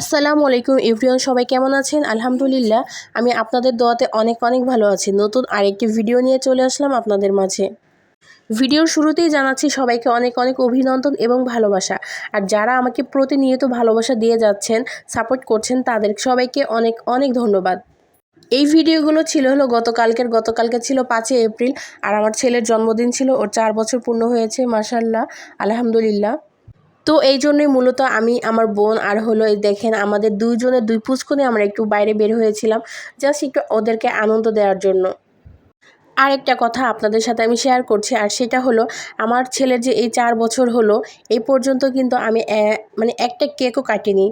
আসসালামু আলাইকুম এভরিওয়ান, সবাই কেমন আছেন? আলহামদুলিল্লাহ, আমি আপনাদের দোয়াতে অনেক অনেক ভালো আছি। নতুন আরেকটি ভিডিও নিয়ে চলে আসলাম আপনাদের মাঝে। ভিডিওর শুরুতেই জানাচ্ছি সবাইকে অনেক অনেক অভিনন্দন এবং ভালোবাসা। আর যারা আমাকে প্রতিনিয়ত ভালোবাসা দিয়ে যাচ্ছেন, সাপোর্ট করছেন, তাদের সবাইকে অনেক অনেক ধন্যবাদ। এই ভিডিওগুলো ছিল হলো গতকালকের, গতকালকে ছিল পাঁচই এপ্রিল, আর আমার ছেলের জন্মদিন ছিল, ওর চার বছর পূর্ণ হয়েছে মাসাল্লাহ আলহামদুলিল্লাহ। তো এই জন্যই মূলত আমি, আমার বোন আর হলো এই দেখেন আমাদের দুইজনের দুই পুচকনে আমরা একটু বাইরে বের হয়েছিলাম জাস্ট একটু ওদেরকে আনন্দ দেওয়ার জন্য। আরেকটা কথা আপনাদের সাথে আমি শেয়ার করছি, আর সেটা হলো আমার ছেলের যে এই চার বছর হলো, এই পর্যন্ত কিন্তু আমি মানে একটা কেকও কাটিনি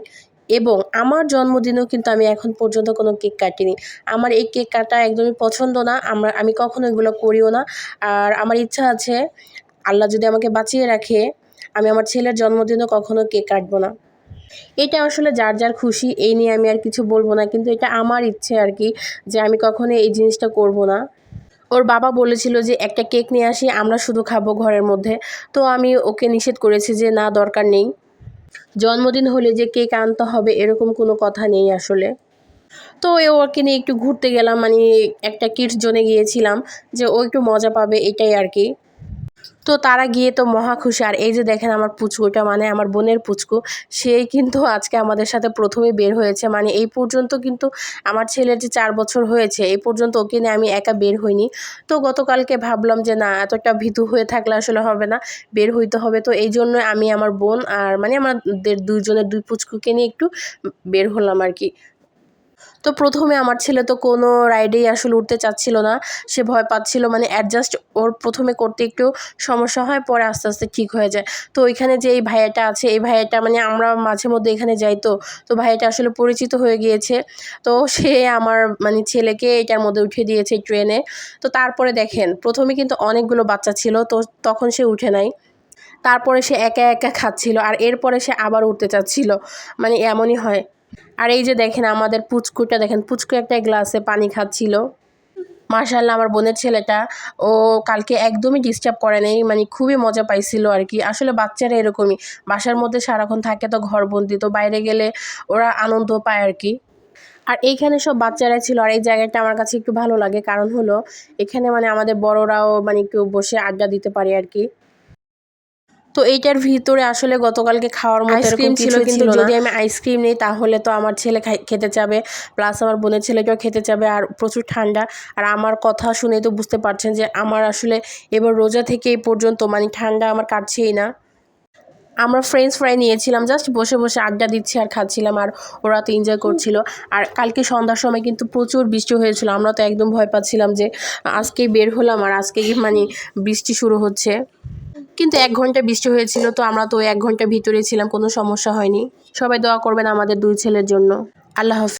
এবং আমার জন্মদিনেও কিন্তু আমি এখন পর্যন্ত কোনো কেক কাটিনি। আমার এই কেক কাটা একদমই পছন্দ না, আমরা, আমি কখনো এগুলো করিও না, আর আমার ইচ্ছা আছে, আল্লাহ যদি আমাকে বাঁচিয়ে রাখে আমি আমার ছেলের জন্মদিনও কখনো কেক কাটবো না। এটা আসলে যার যার খুশি, এই নিয়ে আমি আর কিছু বলব না। কিন্তু এটা আমার ইচ্ছে আর কি যে আমি কখনো এই জিনিসটা করব না। ওর বাবা বলেছিল যে, একটা কেক নিয়ে আসি, আমরা শুধু খাব ঘরের মধ্যে। তো আমি ওকে নিষেধ করেছি যে, না, দরকার নেই। জন্মদিন হলে যে কেক আনতে হবে, এরকম কোনো কথা নেই আসলে। তো ওকে নিয়ে একটু ঘুরতে গেলাম মানে একটা কিডস জোনে গিয়েছিলাম যে, ও একটু মজা পাবে, এটাই আর কি। তো তারা গিয়ে তো মহা খুশি। আর এই যে দেখেন আমার পুচকুটা মানে আমার বোনের পুচকু, সেই কিন্তু আজকে আমাদের সাথে প্রথমে বের হয়েছে। মানে এই পর্যন্ত কিন্তু আমার ছেলের যে চার বছর হয়েছে, এই পর্যন্ত ওকে নিয়ে আমি একা বের হইনি। তো গতকালকে ভাবলাম যে, না এতটা ভীতু হয়ে থাকলে আসলে হবে না, বের হইতে হবে। তো এই জন্য আমি আমার বোন আর মানে আমাদের দুইজনের দুই পুচকুকে নিয়ে একটু বের হলাম আর কি। তো প্রথমে আমার ছেলে তো কোনো রাইডেই আসলে উঠতে চাচ্ছিল না। সে ভয় পাচ্ছিল মানে অ্যাডজাস্ট ওর প্রথমে করতে একটু সমস্যা হয়, পরে আস্তে আস্তে ঠিক হয়ে যায়। তো ওইখানে যে এই ভাইয়াটা আছে, এই ভাইয়াটা মানে আমরা মাঝে মধ্যে এখানে যাই তো তো ভাইয়াটা আসলে পরিচিত হয়ে গিয়েছে। তো সে আমার মানে ছেলেকে এটার মধ্যে উঠিয়ে দিয়েছে ট্রেনে। তো তারপরে দেখেন, প্রথমে কিন্তু অনেকগুলো বাচ্চা ছিল, তো তখন সে উঠে নাই। তারপরে সে একা একা খাচ্ছিল, আর এরপরে সে আবার উঠতে চাচ্ছিল। মানে এমনই হয়। আর এই যে দেখেন আমাদের পুচকুটা, দেখেন পুচকু একটা গ্লাসে পানি খাচ্ছিল। মার্শাল্লাহ আমার বোনের ছেলেটা, ও কালকে একদমই ডিস্টার্ব করে নেই মানে খুবই মজা পাইছিল আর কি। আসলে বাচ্চারা এরকমই, বাসার মধ্যে সারাক্ষণ থাকে তো ঘরবন্দি, তো বাইরে গেলে ওরা আনন্দ পায় আর কি। আর এইখানে সব বাচ্চারাই ছিল, আর এই জায়গাটা আমার কাছে একটু ভালো লাগে, কারণ হলো এখানে মানে আমাদের বড়রাও মানে একটু বসে আড্ডা দিতে পারে আর কি। তো এইটার ভিতরে আসলে গতকালকে খাওয়ার মতো আইসক্রিম ছিল কিন্তু যদি আমি আইসক্রিম নিই তাহলে তো আমার ছেলে খাই- খেতে চাবে। প্লাস আমার বোনের ছেলেকেও খেতে চাবে আর প্রচুর ঠান্ডা। আর আমার কথা শুনে তো বুঝতে পারছেন যে আমার আসলে এবার রোজা থেকে এই পর্যন্ত মানে ঠান্ডা আমার কাটছেই না। আমরা ফ্রেঞ্চ ফ্রাই নিয়েছিলাম জাস্ট বসে বসে আড্ডা দিচ্ছি আর খাচ্ছিলাম আর ওরা তো এনজয় করছিল। আর কালকে সন্ধ্যার সময় কিন্তু প্রচুর বৃষ্টি হয়েছিল আমরা তো একদম ভয় পাচ্ছিলাম যে আজকেই বের হলাম আর আজকেই মানে বৃষ্টি শুরু হচ্ছে। কিন্তু এক ঘণ্টা বৃষ্টি হয়েছিল, তো আমরা তো এক ঘণ্টা ভিতরে ছিলাম, কোনো সমস্যা হয়নি। সবাই দোয়া করবেন আমাদের দুই ছেলের জন্য। আল্লাহ হাফিজ।